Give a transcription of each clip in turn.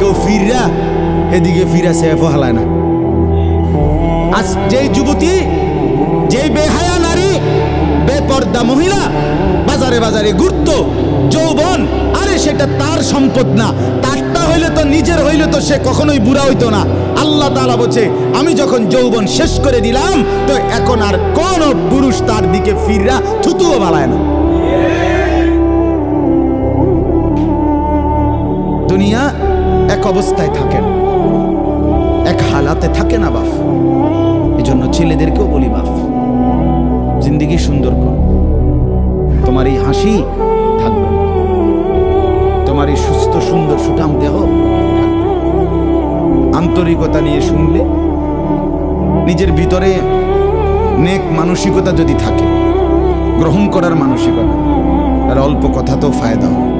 কেউ এদিকে ফিরা হালায় না। আজ যেই যুবতী, যেই বেহায়া নারী, বেপর্দা মহিলা, বাজারে বাজারে যৌবন, আরে সেটা তার সম্পদ না। তারটা হইলে তো নিজের হইলে তো সে কখনোই বুড়া হইতো না। আল্লাহ তাআলা বলছে, আমি যখন যৌবন শেষ করে দিলাম, তো এখন আর কোন পুরুষ তার দিকে ফিররা থুতুও বালায় না। দুনিয়া এক অবস্থায় থাকেন। এক হালাতে থাকে না, বাফ। এই জন্য ছেলেদেরকেও বলি, বাফ, জিন্দিগি সুন্দর কর। তোমার এই হাসি থাকবে। তোমার এই সুস্থ, সুন্দর, সুঠাম দেহ আন্তরিকতা নিয়ে শুনলে নিজের ভিতরে নেক মানসিকতা যদি থাকে, গ্রহণ করার মানসিকতা, আর অল্প কথা তো ফায়দা হয়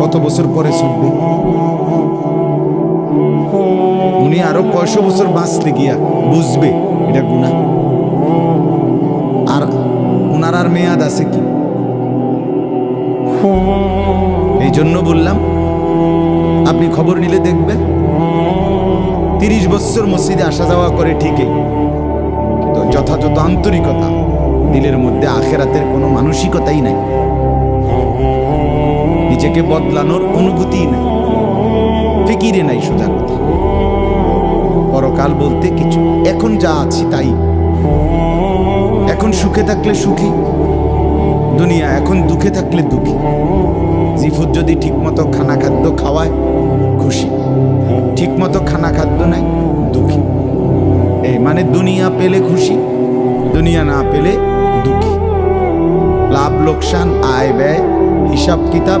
কত বছর পরে ছুটবে? উনি আরও কয়শো বছর বাঁচলে গিয়া বুঝবে এটা গুণা আর ওনার আর মেয়াদ আছে কি? এই জন্য বললাম, আপনি খবর নিলে দেখবেন, তিরিশ বছর মসজিদে আসা যাওয়া করে ঠিকই, কিন্তু যথাযথ আন্তরিকতা দিলের মধ্যে আখেরাতের কোনো মানসিকতাই নাই। নিজেকে বদলানোর অনুভূতিই নাই। ফিকিরে নাই সোজা কথা। পরকাল বলতে কিছু। এখন যা আছি তাই। এখন সুখে থাকলে সুখী। দুনিয়া এখন দুঃখে থাকলে দুঃখী। জিফুত যদি ঠিকমতো খানা খাদ্য খাওয়ায়, খুশি। ঠিকমতো খানা খাদ্য নাই দুঃখী। এই মানে দুনিয়া পেলে খুশি, দুনিয়া না পেলে দুঃখী। লাভ, লোকসান, আয়, ব্যয়, হিসাব, কিতাব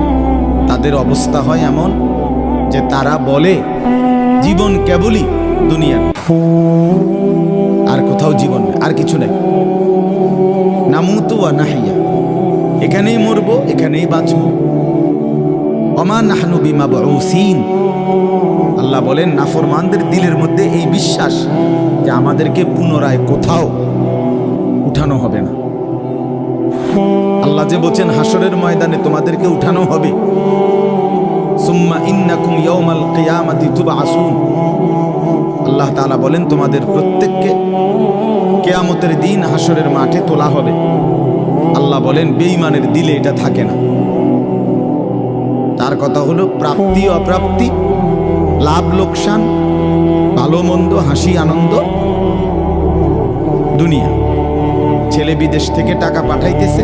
তাদের অবস্থা হয় এমন যে তারা বলে, জীবন কেবলই দুনিয়া আর কোথাও জীবন আর কিছু নেই। নামুতু ওয়া নাহিয়া, এখানেই মরবো, এখানেই বাঁচবো। অমা নাহনু বিমা বাউসিন। আল্লাহ বলেন, নাফরমানদের দিলের মধ্যে এই বিশ্বাস যে আমাদেরকে পুনরায় কোথাও উঠানো হবে না। আল্লাহ যে বলছেন হাসরের ময়দানে তোমাদেরকে উঠানো হবে। সুম্মা ইন্নাকুম আল্লাহ তাআলা বলেন, তোমাদের প্রত্যেককে কেয়ামতের দিন হাসরের মাঠে তোলা হবে। আল্লাহ বলেন, বেঈমানের দিলে এটা থাকে না। তার কথা হলো, প্রাপ্তি, অপ্রাপ্তি, লাভ, লোকসান, ভালো, মন্দ, হাসি, আনন্দ, দুনিয়া। ছেলে বিদেশ থেকে টাকা পাঠাইতেছে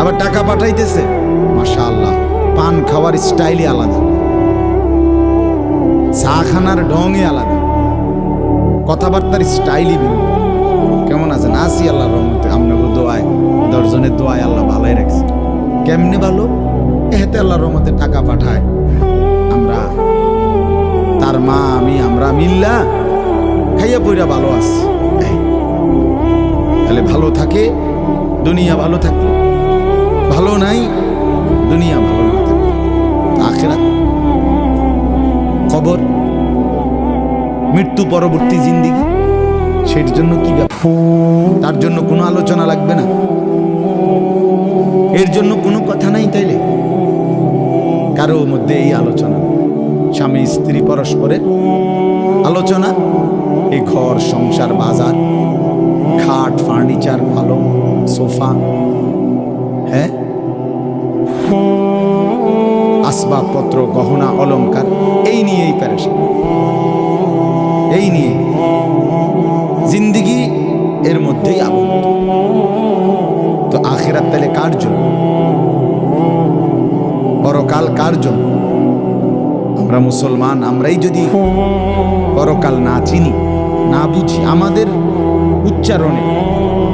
আবার টাকা পাঠাইতেছে। মাশা আল্লাহ পান খাওয়ার স্টাইলই আলাদা। চা খানার ঢংই আলাদা। কথাবার্তার স্টাইলই ভিন্ন। কেমন আছেন? আসি আল্লাহ রহমতে আপনাকে দোয়ায়, দশজনের দোয়ায় আল্লাহ ভালোই রাখছে। কেমনে ভালো? এতে আল্লাহ রহমতে টাকা পাঠায়। আমরা, তার মা, আমি, আমরা মিল্লা খাইয়া পইরা ভালো আছি। তাহলে ভালো থাকে, দুনিয়া ভালো থাকল। ভালো নাই, দুনিয়া ভালো না। আখেরাত। খবর মৃত্যু পরবর্তী জিন্দিগি। সের জন্য কি তার জন্য কোনো আলোচনা লাগবে না। এর জন্য কোনো কথা নাই তাইলে। কারও মধ্যে এই আলোচনা। স্বামী, স্ত্রী, পরস্পরের আলোচনা। এই ঘর, সংসার, বাজার। খাট, ফার্নিচার, পালং, সোফা। হ্যাঁ? আসবাবপত্র, গহনা, অলংকার, এই নিয়েই প্যারেশান। এই নিয়ে। জিন্দিগি এর মধ্যেই আবদ্ধ। তো আখেরাত তাহলে কার জন্য? পরকাল কার জন্য? আমরা মুসলমান, আমরাই যদি পরকাল না চিনি, না বুঝি, আমাদের উচ্চারণে,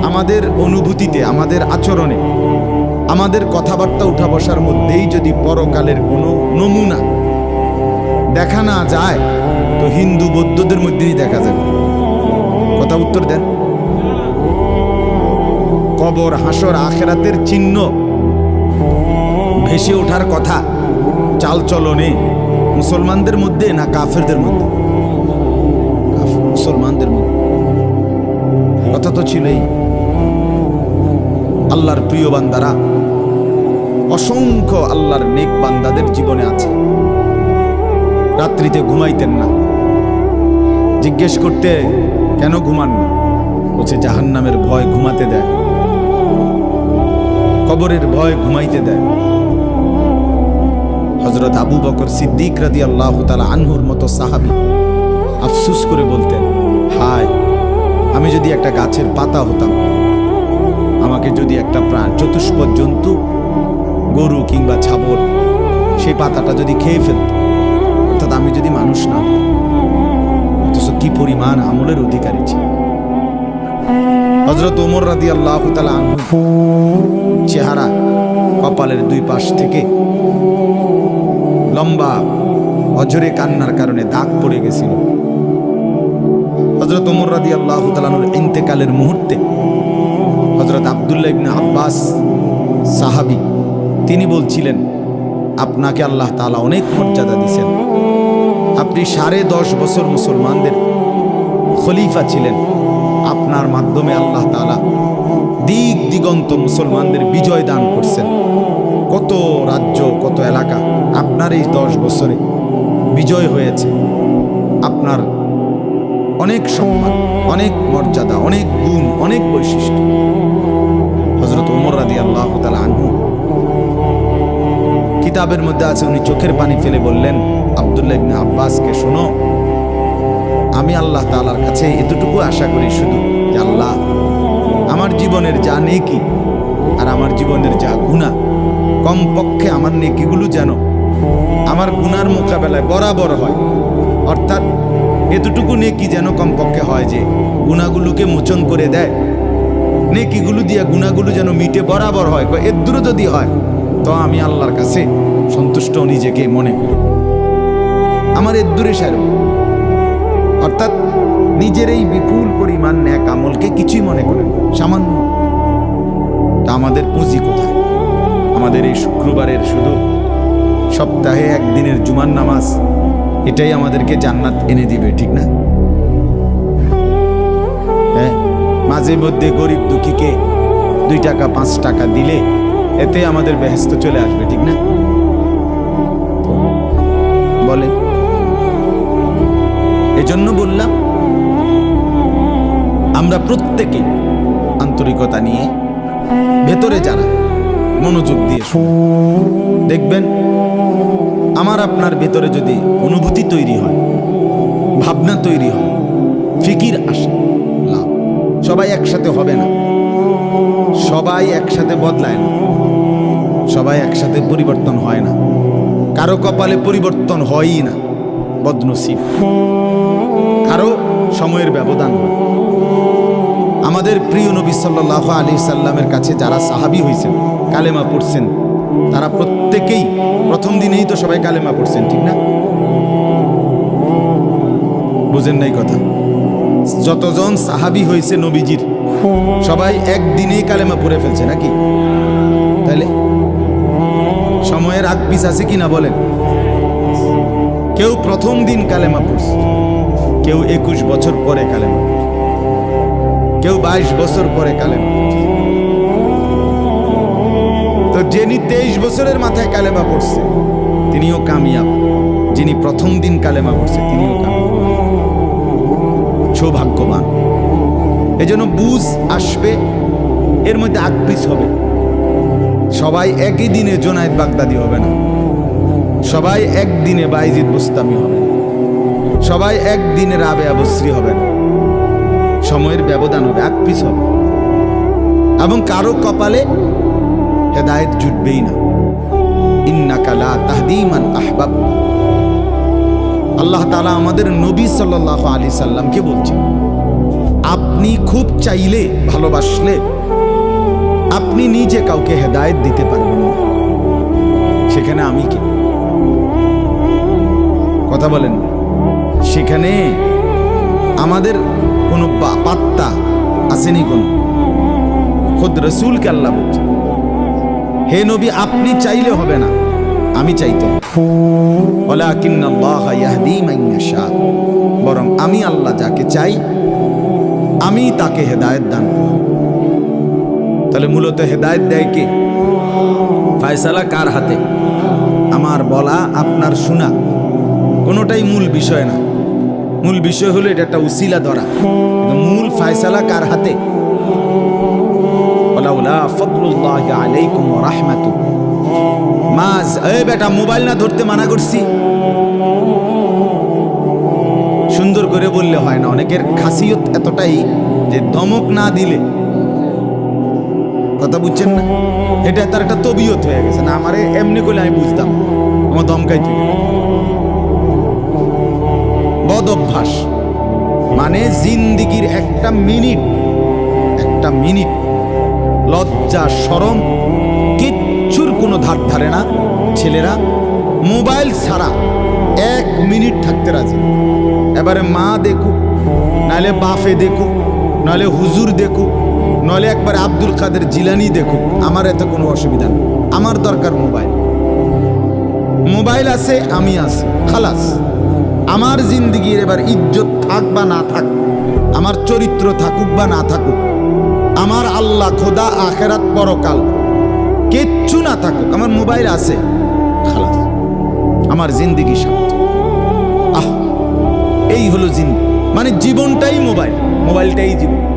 আমাদের অনুভূতিতে, আমাদের আচরণে আমাদের কথাবার্তা উঠা বসার মধ্যেই যদি পরকালের কোনো নমুনা দেখা না যায়, তো হিন্দু বৌদ্ধদের মধ্যেই দেখা যাবে। কথা উত্তর দেন। কবর, হাসর, আখেরাতের চিহ্ন ভেসে ওঠার কথা চালচলনে মুসলমানদের মধ্যে না কাফেরদের মধ্যে? মুসলমানদের মধ্যে। কথা তো ছিলই। আল্লাহর প্রিয় বান্দারা, অসংখ্য আল্লাহর নেক বান্দাদের জীবনে আছে। রাত্রিতে ঘুমাইতেন না। জিজ্ঞেস করতে, কেন ঘুমান না? বলছে, জাহান্নামের ভয় ঘুমাতে দেয়। কবরের ভয় ঘুমাইতে দেয়। হজরত আবু বকর সিদ্দিক রাদি আল্লাহ তালা আনহুর মতো সাহাবি আফসুস করে বলতেন, হায়, আমি যদি একটা গাছের পাতা হতাম আমাকে যদি একটা প্রাণ, চতুষ্পদ জন্তু, গরু কিংবা ছাবর সেই পাতাটা যদি খেয়ে ফেলত, অর্থাৎ আমি যদি মানুষ না অথচ কি পরিমাণ আমলের অধিকারী ছিল হজরত ওমর রাদি আল্লাহ চেহারা কপালের দুই পাশ থেকে লম্বা অজরে কান্নার কারণে দাগ পড়ে গেছিল। হজরত ওমর রাদি আল্লাহ তালানুর ইন্তেকালের মুহূর্তে হজরত আবদুল্লাহ ইবনে আব্বাস সাহাবি, তিনি বলছিলেন, আপনাকে আল্লাহ তাআলা অনেক মর্যাদা দিছেন। আপনি সাড়ে দশ বছর মুসলমানদের খলিফা ছিলেন। আপনার মাধ্যমে আল্লাহ তাআলা দিক দিগন্ত মুসলমানদের বিজয় দান করছেন। কত রাজ্য, কত এলাকা আপনার এই দশ বছরে বিজয় হয়েছে। আপনার অনেক সম্মান, অনেক মর্যাদা, অনেক গুণ, অনেক বৈশিষ্ট্য। হজরত ওমর রাদি আল্লাহ আনহু কিতাবের মধ্যে আছে, উনি চোখের পানি ফেলে বললেন, আবদুল্লাহ ইবনে আব্বাসকে শোনো, আমি আল্লাহ তাআলার কাছে এতটুকু আশা করি শুধু যে আল্লাহ আমার জীবনের যা নেকি আর আমার জীবনের যা গুণা কমপক্ষে আমার নেকিগুলো যেন আমার গুনার মোকাবেলায় বরাবর হয়। অর্থাৎ এতটুকু নেকি যেন কমপক্ষে হয় যে গুণাগুলোকে মোচন করে দেয়। নেকিগুলো দিয়া গুণাগুলো যেন মিটে বরাবর হয় এর দূরে যদি হয় তো আমি আল্লাহর কাছে সন্তুষ্ট নিজেকে মনে করি। আমার এর দূরে সারব। অর্থাৎ নিজের এই বিপুল পরিমাণ ন্যাক আমলকে কিছুই মনে করেন না, সামান্য। তা আমাদের পুঁজি কোথায়? আমাদের এই শুক্রবারের শুধু সপ্তাহে একদিনের জুমার নামাজ এটাই আমাদেরকে জান্নাত এনে দিবে, ঠিক না? হ্যাঁ মাঝে মধ্যে গরিব দুঃখীকে দুই টাকা, পাঁচ টাকা দিলে এতে আমাদের ব্যস্ত চলে আসবে, ঠিক না? বলে এজন্য বললাম, আমরা প্রত্যেকে আন্তরিকতা নিয়ে ভেতরে যারা মনোযোগ দিয়ে দেখবেন আমার আপনার ভেতরে যদি অনুভূতি তৈরি হয়, ভাবনা তৈরি হয়, ফিকির আসে, লাভ। সবাই একসাথে হবে না। সবাই একসাথে বদলায় না। সবাই একসাথে পরিবর্তন হয় না। কারও কপালে পরিবর্তন হয়ই না, বদনসিব। কারও সময়ের ব্যবধান আমাদের প্রিয় নবী সাল্লাহ আলী সাল্লামের কাছে যারা সাহাবি হয়েছেন কালেমা পড়ছেন তারা প্রত্যেকেই প্রথম দিনেই তো সবাই কালেমা পড়ছেন, ঠিক না? বুঝেন নাই কথা। যতজন সাহাবি হয়েছে নবীজির, সবাই একদিনেই কালেমা পড়ে ফেলছে নাকি? তাহলে সময়ের আগ পিস আছে কিনা বলেন? কেউ প্রথম দিন কালেমা পড়ছে, কেউ একুশ বছর পরে কালেমা কেউ বাইশ বছর পরে কালেমা তো যিনি তেইশ বছরের মাথায় কালেমা পড়ছে, তিনিও কামিয়াব। যিনি প্রথম দিন কালেমা পড়ছে, তিনিও কামিয়াব। সৌভাগ্যবান। এই জন্য বুঝ আসবে, এর মধ্যে আকপিস হবে। সবাই একই দিনে জোনায়েদ বাগদাদি হবে না। সবাই একদিনে বাইজিদ বুস্তামি হবে সবাই একদিনে রাবে আবশ্রী হবে না। সময়ের ব্যবধান হবে আকপিস হবে। এবং কারও কপালে হেদায়েত জুটবেই না। ইন্নাকালা তাহদিমান আহবাব। আল্লাহ তালা আমাদের নবী সাল্লাহ আলী সাল্লামকে বলছেন, আপনি খুব চাইলে ভালোবাসলে আপনি নিজে কাউকে হেদায়েত দিতে পারবেন না। সেখানে আমি কি? কথা বলেন সেখানে আমাদের কোনো পাত্তা আসেনি কোনো। খোদ রসুলকে আল্লাহ বলছে হে নবী, আপনি চাইলে হবে না। আমি চাইতে। বরং আমি আল্লাহ যাকে চাই, আমি তাকে হেদায়েত দান তাহলে মূলত হেদায়েত দেয় কে? ফায়সালা কার হাতে? আমার বলা, আপনার শোনা। কোনোটাই মূল বিষয় না। মূল বিষয় হলো এটা একটা উসিলা ধরা। মূল ফায়সালা কার হাতে? বেটা, মোবাইল না ধরতে মানা করছি। সুন্দর করে বললে হয় না, অনেকের খাসিয়ত এতটাই যে ধমক না দিলে। কথা বুঝছেন না? এটা তার একটা তবিয়ত হয়ে গেছে। না, আমারে এমনি করলে আমি বুঝতাম আমার দমকাই থেকে বদ অভ্যাস মানে জিন্দিগির একটা মিনিট একটা মিনিট লজ্জা সরম কিচ্ছুর কোনো ধার ধারে না। ছেলেরা, মোবাইল ছাড়া এক মিনিট থাকতে রাজি। এবারে মা দেখুক নাহলে বাফে দেখুক নাহলে হুজুর দেখুক নইলে একবার আব্দুল কাদের জিলানি দেখুক। আমার এতে কোনো অসুবিধা নেই। আমার দরকার মোবাইল। মোবাইল আছে, আমি আছি, খালাস। আমার জিন্দিগির এবার ইজ্জত থাক বা না থাক, আমার চরিত্র থাকুক বা না থাকুক আমার আল্লাহ খোদা আখেরাত পরকাল। কিচ্ছু না থাকুক, আমার মোবাইল আছে। খালাস, আমার জিন্দিগি শান্ত। আহ, এই হলো জিন্দি মানে জীবনটাই মোবাইল, মোবাইলটাই জীবন।